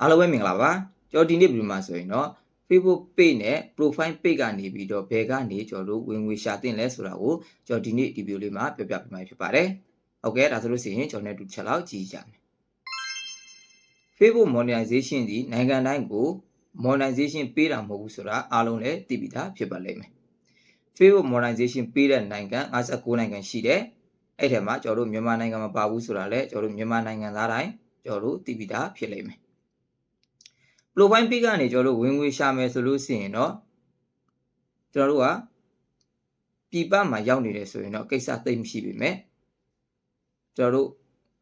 အားလုံးပဲမင်္ဂလာပါကျွန်တော်ဒီနေ့ဗီဒီယိုမှာဆိုရင်တော့ Facebook page နဲ့ profile page ကနေပြီးတော့ဘယ်ကနေကျွန်တော်တို့ဝင်ငွေရှာတင်လဲဆိုတာကိုကျွန်တော်ဒီနေ့ဒီဗီဒီယိုလေးမှာပြောပြပေးမှာဖြစ်ပါတယ်ဟုတ်ကဲ့ဒါဆိုလို့ရှိရင်ကျွန်တော်လည်းတစ်ချက်လောက်ကြည့်ကြမယ် Facebook monetization ဒီနိုင်ငံတိုင်းကို monetization ပေးတာမဟုတ်ဘူးဆိုတာအားလုံးလည်းသိပြီးသားဖြစ်ပါလိမ့်မယ် Facebook monetization ပေးတဲ့နိုင်ငံ59နိုင်ငံရှိတယ်အဲ့ထဲမှာကျွန်တော်တို့မြန်မာနိုင်ငံမှာပါဘူးဆိုတာလည်းကျွန်တော်တို့မြန်မာနိုင်ငံသားတိုင်းကျွန်တော်တို့သိပြီးသားဖြစ်လိမ့်မယ် profile pic ကနေကျွန်တော်တို့ဝင်ငွေရှာမယ်ဆိုလို့ရှိရင်တော့ကျွန်တော်တို့ကပြည်ပမှာရောက်နေတယ်ဆိုရင်တော့ကိစ္စသိမ့်မရှိပေမဲ့ကျွန်တော်တို့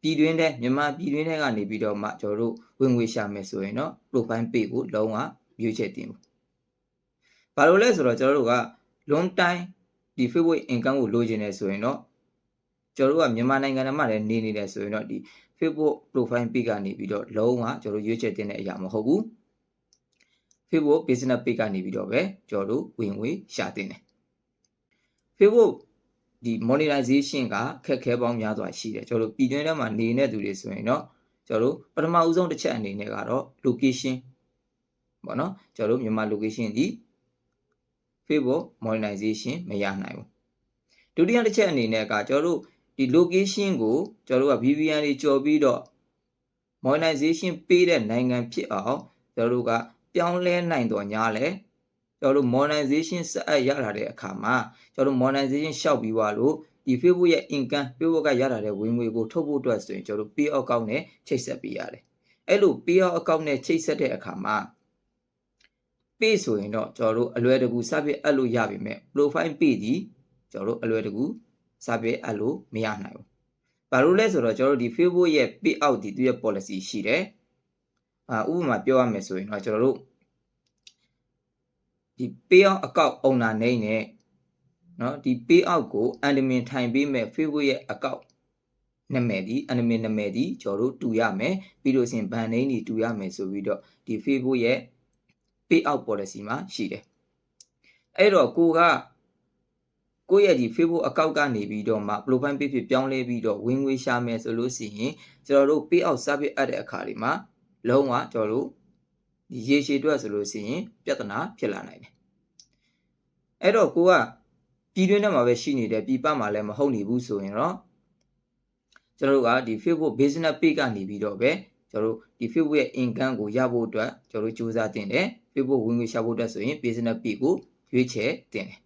ပြည်တွင်းတဲ့မြန်မာပြည်တွင်းတဲ့ကနေပြီးတော့မှကျွန်တော်တို့ဝင်ငွေရှာမယ်ဆိုရင်တော့ profile pic ကိုလုံးဝရွေးချယ်တင်ဘူး။ဘာလို့လဲဆိုတော့ကျွန်တော်တို့က long time ဒီ Facebook income ကိုလိုချင်နေဆိုရင်တော့ကျွန်တော်တို့ကမြန်မာနိုင်ငံထဲမှာလည်းနေနေတယ်ဆိုရင်တော့ဒီ Facebook profile pic ကနေပြီးတော့လုံးဝကျွန်တော်တို့ရွေးချယ်တင်တဲ့အရာမဟုတ်ဘူး။ Facebook business page ကနေပြီးတော့ပဲကျွန်တော်တို့ဝင်ငွေရှာတင်တယ် Facebook ဒီ monetization ကခက်ခဲပေါင်းများစွာရှိတယ်ကျွန်တော်တို့ပြည်တွင်းထဲမှာနေတဲ့သူတွေဆိုရင်တော့ကျွန်တော်တို့ပထမဦးဆုံးတစ်ချက်အနေနဲ့ကတော့ location ပေါ့နော်ကျွန်တော်တို့မြန်မာ location ဒီ Facebook monetization မရနိုင်ဘူးဒုတိယတစ်ချက်အနေနဲ့ကကျွန်တော်တို့ ဒီ location ကိုကျွန်တော်တို့က VPN တွေကြော်ပြီးတော့ monetization ပေးတဲ့နိုင်ငံဖြစ်အောင်ကျွန်တော်တို့ကပြောင်းလဲနိုင်တော့ညာလဲကျွန်တော်တို့ monetization စအပ်ရလာတဲ့အခါမှာကျွန်တော်တို့ monetization ရှောက်ပြီးသွားလို့ဒီ Facebook ရဲ့ income Facebook ကရလာတဲ့ဝင်ငွေကိုထုတ်ဖို့အတွက်ဆိုရင်ကျွန်တော်တို့ payout account နဲ့ချိတ်ဆက်ပေးရတယ်အဲ့လို payout account နဲ့ချိတ်ဆက်တဲ့အခါမှာ page ဆိုရင်တော့ကျွန်တော်တို့အလွယ်တကူစပစ်အပ်လို့ရပြီမဲ့ profile page ဒီကျွန်တော်တို့အလွယ်တကူ စပစ်အပ်လို့မရနိုင်ဘူးဘာလို့လဲဆိုတော့ကျွန်တော်တို့ဒီ Facebook ရဲ့ payout ဒီသူရဲ့ policy ရှိတယ်အာဥပမာပြောရမယ်ဆိုရင်တော့ကျွန်တော်တို့ဒီ payout account owner name နဲ့เนาะဒီ payout ကို admin ထိုင်ပေးမဲ့ Facebook ရဲ့ account နာမည်ဒီ admin နာမည်ဒီကျွန်တော်တို့တူရမယ်ပြီးလို့ရှိရင် ban name တွေတူရမယ်ဆိုပြီးတော့ဒီ Facebook ရဲ့ payout policy မှာရှိတယ်အဲ့တော့ကိုက ကိုယ့်ရဲ့ဒီ Facebook account ကနေပြီးတော့မှ profile page ဖြစ်ပြောင်းလဲပြီးတော့ဝင်ငွေရှာမယ်ဆိုလို့ရှိရင်ကျွန်တော်တို့ payout service အပ်တဲ့အခါတွေမှာလုံးဝကျွန်တော်တို့ဒီရေရှည်အတွက်ဆိုလို့ရှိရင်ပြဿနာဖြစ်လာနိုင်တယ်အဲ့တော့ကိုကပြည်တွင်းထဲမှာပဲရှိနေတယ်ပြည်ပမှာလည်းမဟုတ်နေဘူးဆိုရင်တော့ကျွန်တော်တို့ကဒီ Facebook business page ကနေပြီးတော့ပဲကျွန်တော်တို့ဒီ Facebook ရဲ့ income ကိုရဖို့အတွက်ကျွန်တော်တို့စူးစမ်းတင်တယ် Facebook ဝင်ငွေရှာဖို့အတွက်ဆိုရင် business page ကိုရွေးချယ်တင်တယ်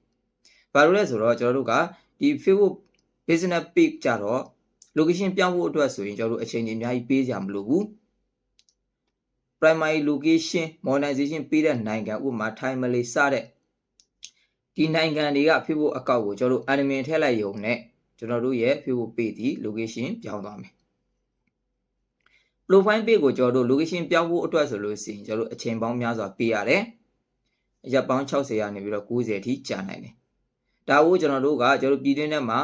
ဘာလို့လဲဆိုတော့ကျွန်တော်တို့ကဒီ Facebook business page ကြတော့ location ပြောင်းဖို့အတွက်ဆိုရင်ကျွန်တော်တို့အချိန်ကြီးအများကြီးပေးကြမလို့ဘူး primary location monetization ပေးတဲ့နိုင်ငံဥပမာထိုင်းမလေးစတဲ့ဒီနိုင်ငံတွေက Facebook account ကိုကျွန်တော်တို့ admin ထည့်လိုက်ရုံနဲ့ကျွန်တော်တို့ရဲ့ Facebook page ဒီ location ပြောင်းသွားမယ် profile page ကိုကျွန်တော်တို့ location ပြောင်းဖို့အတွက်ဆိုလို့ရှိရင်ကျွန်တော်တို့အချိန်ပေါင်းများစွာပေးရတယ်ရက်ပေါင်း60ရာနေပြီးတော့90အထိကြာနိုင်တယ် ဒါကိုကျွန်တော်တို့ကကျွန်တော်တို့ပြည်တွင်းထဲမှာ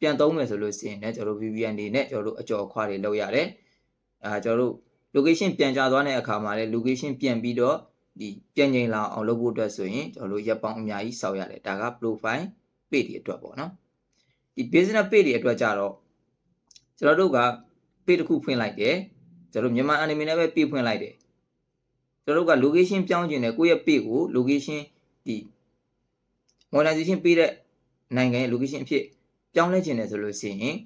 ပြန်သုံးမယ်ဆိုလို့ရှိရင်လည်းကျွန်တော်တို့ VPN တွေနဲ့ကျွန်တော်တို့အကြော်ခွာတွေလုပ်ရတယ်အာကျွန်တော်တို့ location ပြန်ကြသွားတဲ့အခါမှာလည်း location ပြန်ပြီးတော့ဒီပြန်ငိန်လာအောင်လုပ်ဖို့အတွက်ဆိုရင်ကျွန်တော်တို့ရက်ပေါင်းအများကြီးစောက်ရတယ်ဒါက profile page တွေအတွက်ပေါ့နော်ဒီ business page တွေအတွက်ကြတော့ကျွန်တော်တို့က page တစ်ခုဖွင့်လိုက်တယ်ကျွန်တော်မြန်မာ anime နဲ့ပဲ page ဖွင့်လိုက်တယ်ကျွန်တော်တို့က location ပြောင်းခြင်းနဲ့ကိုယ့်ရဲ့ page ကို location ဒီ monetization ပေးတဲ့ နိုင်ငံရဲ့ location အဖြစ်ပြောင်းလဲခြင်းတယ်ဆိုလို့ရှိရင်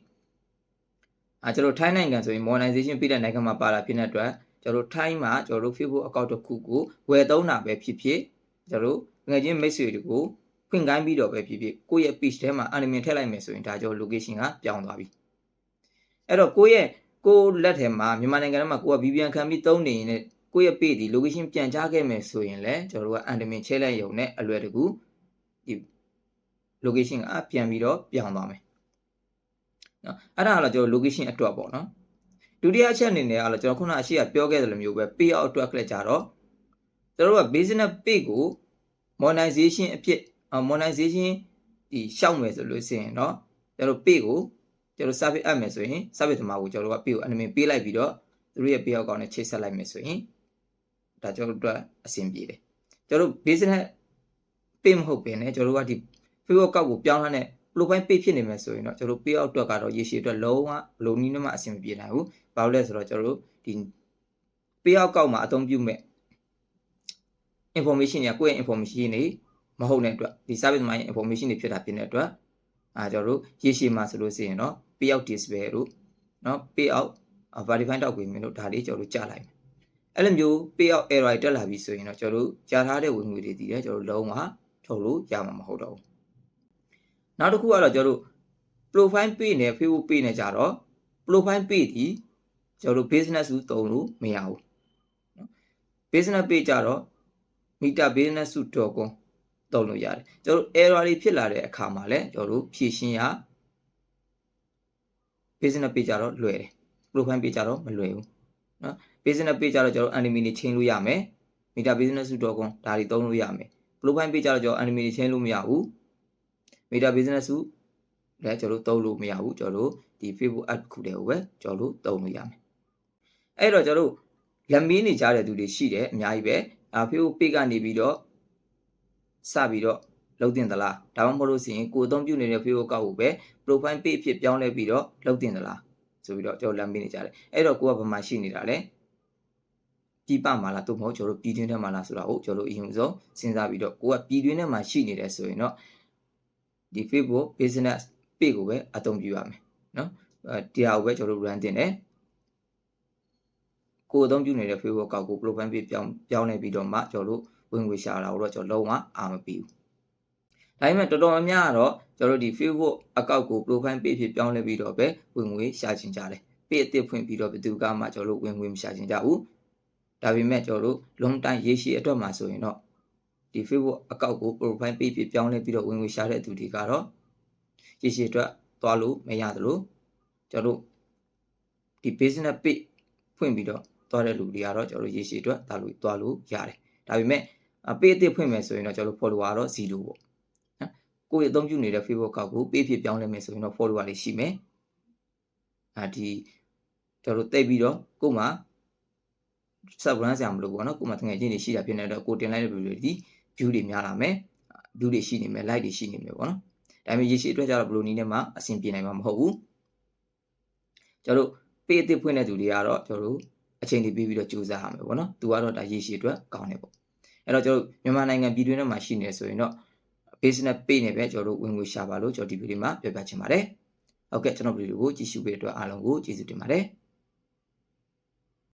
အဲကျွန်တော်ထိုင်းနိုင်ငံဆိုရင် monetization ပေးတဲ့နိုင်ငံမှာပါတာဖြစ်တဲ့အတွက်ကျွန်တော်ထိုင်းမှာကျွန်တော် Facebook account တစ်ခုကိုဝယ်သုံးတာပဲဖြစ်ဖြစ်ကျွန်တော်ငွေချင်း message တွေကိုဖွင့်ခိုင်းပြီးတော့ပဲဖြစ်ဖြစ်ကိုယ့်ရဲ့ page ထဲမှာ anime ထည့်လိုက်မယ်ဆိုရင်ဒါကြောင့် location ကပြောင်းသွားပြီအဲ့တော့ကိုယ့်ရဲ့ကိုယ့်လက်ထဲမှာမြန်မာနိုင်ငံထဲမှာကိုက VPN ခံပြီးသုံးနေရင်လည်းကိုယ့်ရဲ့ page ဒီ location ပြန်ကြားခဲ့မယ်ဆိုရင်လည်းကျွန်တော်တို့က anime ချဲလိုက်ရုံနဲ့အလွယ်တကူဒီ location ကပြန်ပြီးတော့ပြောင်းသွားမယ်နော်အဲ့ဒါကတော့ကျွန်တော် location အတွက်ပေါ့နော်ဒုတိယအချက်အနေနဲ့ကတော့ကျွန်တော်ခုနအရှိကပြောခဲ့သလိုမျိုးပဲ payout အတွက်ကလည်းကြတော့ကျွန်တော်တို့က business page ကို monetization အဖြစ် monetization ဒီရှောက်မယ်ဆိုလို့ရှိရင်เนาะကျွန်တော် page ကိုကျွန်တော် service အပ်မယ်ဆိုရင် service သမားကိုကျွန်တော်တို့က page ကို admin ပေးလိုက်ပြီးတော့သူတို့ရဲ့ payout ကောင်နဲ့ချိတ်ဆက်လိုက်မယ်ဆိုရင်ဒါကျွန်တော်တို့အတွက်အဆင်ပြေတယ်ကျွန်တော်တို့ business page မဟုတ်ဘဲねကျွန်တော်တို့ကဒီ Facebook ကောက်ကိုပြောင်းလာတဲ့ profile page ဖြစ်နေမယ်ဆိုရင်တော့ကျွန်တော်တို့ payout အတွက်ကတော့ရေရှည်အတွက်လုံးဝဘလုံးနည်းနဲ့မှအဆင်မပြေနိုင်ဘူး။ဘာလို့လဲဆိုတော့ကျွန်တော်တို့ဒီ ပေးအောက်ကောက်မှာအသုံးပြုမဲ့ information တွေကကိုယ့်ရဲ့ information တွေမဟုတ်တဲ့အတွက်ဒီ service မှာ information တွေဖြစ်တာဖြစ်တဲ့အတွက်အာကျွန်တော်တို့ရေရှည်မှာဆိုလို့ရှိရင်တော့ payout display တို့เนาะ payout verify တောက်ဝင်မင်းတို့ဒါလေးကျွန်တော်တို့ကြားလိုက်မယ်အဲ့လိုမျိုး payout error တွေတက်လာပြီဆိုရင်တော့ကျွန်တော်တို့ကြားထားတဲ့ဝင်ငွေတွေတည်တယ်ကျွန်တော်တို့လုံးဝထုတ်လို့ရမှာမဟုတ်တော့ဘူး နောက်တစ်ခုကတော့ကျွန်တော်တို့ profile page နဲ့ Facebook page နဲ့ကြတော့ profile page ဒီကျွန်တော်တို့ business စုတုံးလို့မရဘူးเนาะ business page ကြတော့ metabusiness.com တုံးလို့ရတယ်ကျွန်တော်တို့ error တွေဖြစ်လာတဲ့အခါမှာလည်းကျွန်တော်တို့ဖြည့်ရှင်းရ business page ကြတော့လွယ်တယ် profile page ကြတော့မလွယ်ဘူးเนาะ business page ကြတော့ကျွန်တော် enemy တွေချင်းလို့ရမယ် metabusiness.com ဒါတွေတုံးလို့ရမယ် profile page ကြတော့ကျွန်တော် enemy တွေချင်းလို့မရဘူး meta business စုလည်းကျွန်တော်တို့တုံးလို့မရဘူးကျွန်တော်တို့ဒီ Facebook ad ခုတည်းကိုပဲကျွန်တော်တို့တုံးလို့ရမယ်အဲ့တော့ကျွန်တော်တို့လက်မင်းနေကြတဲ့သူတွေရှိတယ်အများကြီးပဲအာ Facebook page ကနေပြီးတော့စပြီးတော့လုံးတင်သလားဒါမှမဟုတ်လို့ရှိရင်ကိုယ်အသုံးပြုနေတဲ့ Facebook ကောက်ကိုပဲ profile page ဖြစ်ပြောင်းလဲပြီးတော့လုံးတင်သလားဆိုပြီးတော့ကျွန်တော်လက်မင်းနေကြတယ်အဲ့တော့ကိုကဘာမှရှိနေတာလဲပြည်ပမှာလားသို့မဟုတ်ကျွန်တော်တို့ပြည်တွင်းထဲမှာလားဆိုတာကိုကျွန်တော်တို့အရင်ဆုံးစဉ်းစားပြီးတော့ကိုကပြည်တွင်းထဲမှာရှိနေတယ်ဆိုရင်တော့ ဒီ Facebook business page ကိုပဲအသုံးပြုရမယ်နော်အဲဒီဟာကိုပဲကျွန်တော်တို့ run တင်တယ်ကိုယ်အသုံးပြုနေတဲ့ Facebook ကောက်ကို profile page ပြောင်းပြောင်းနေပြီးတော့မှကျွန်တော်တို့ဝင်ငွေရှာတာကိုတော့ကျွန်တော်လုံးဝအာမပေးဘူးဒါပေမဲ့တော်တော်များများကတော့ကျွန်တော်တို့ဒီ Facebook account ကို profile page ဖြစ်ပြောင်းလဲပြီးတော့ပဲဝင်ငွေရှာချင်ကြတယ် page အသစ်ဖွင့်ပြီးတော့ဘယ်သူကမှကျွန်တော်တို့ဝင်ငွေမရှာချင်ကြဘူးဒါပေမဲ့ကျွန်တော်တို့ long time ရေရှည်အတွက်မှာဆိုရင်တော့ ဒီ Facebook account ကို profile page ဖြစ်ပြောင်းလဲပြီးတော့ဝင်ငွေရှာတဲ့သူတွေကတော့ရေရှည်အတွက်သွားလို့မရသလိုကျွန်တော်တို့ဒီ business page ဖွင့်ပြီးတော့သွားတဲ့လူတွေကတော့ကျွန်တော်တို့ရေရှည်အတွက်သွားလို့သွားလို့ရတယ်ဒါပေမဲ့ page အသစ်ဖွင့်မယ်ဆိုရင်တော့ကျွန်တော်တို့ follower ကတော့0ပေါ့နော်ကိုယ့်ရဲ့အသုံးပြုနေတဲ့ Facebook ကောက်ကို page ဖြစ်ပြောင်းလဲမယ်ဆိုရင်တော့ follower လေးရှိမယ်အာဒီကျွန်တော်တို့တိတ်ပြီးတော့ကို့မှာ sub run ဆရာမလို့ပေါ့နော်ကို့မှာတငယ်ချင်းတွေရှိတာဖြစ်နေတော့ကိုတင်လိုက်တဲ့ video တွေဒီ view တွေများလာမယ် view တွေရှိနေမယ် like တွေရှိနေမယ်ပေါ့နော်ဒါပေမဲ့ရေရှည်အတွက်ကျတော့ဘယ်လိုနည်းနဲ့မှအဆင်ပြေနိုင်မှာမဟုတ်ဘူးကျွန်တော်တို့ page အသစ်ဖွင့်တဲ့သူတွေကတော့ကျွန်တော်တို့အချိန်တွေပြီးပြီးတော့ကြိုးစားရမယ်ပေါ့နော်သူကတော့ဒါရေရှည်အတွက်ကောင်းတယ်ပေါ့အဲ့တော့ကျွန်တော်တို့မြန်မာနိုင်ငံပြည်တွင်းထဲမှာရှိနေဆိုရင်တော့ business page နဲ့ပဲကျွန်တော်တို့ဝင်ငွေရှာပါလို့ကျွန်တော်ဒီဗီဒီယိုမှာပြောပြချင်ပါတယ်ဟုတ်ကဲ့ကျွန်တော်ဗီဒီယိုကိုကြည့်ရှုပေးတဲ့အတွက်အားလုံးကိုကျေးဇူးတင်ပါတယ်